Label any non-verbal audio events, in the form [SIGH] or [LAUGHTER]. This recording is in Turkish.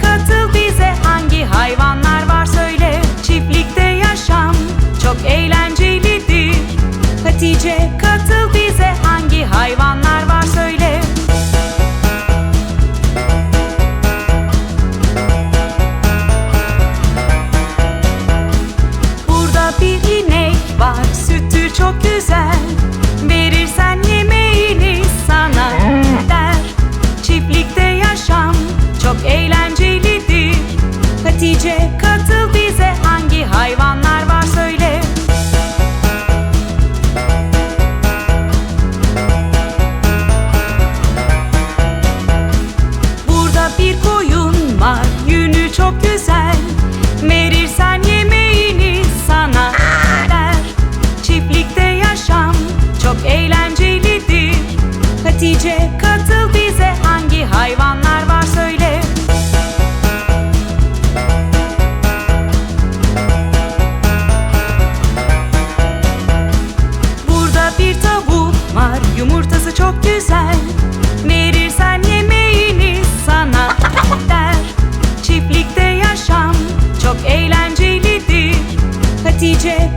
Katıl bize hangi hayvanlar var Hatice katıl bize. Hangi hayvanlar var söyle. Burada bir tavuk var yumurtası çok güzel. Verirsen yemeğini sana [LAUGHS] der. Çiftlikte yaşam çok eğlencelidir. Hatice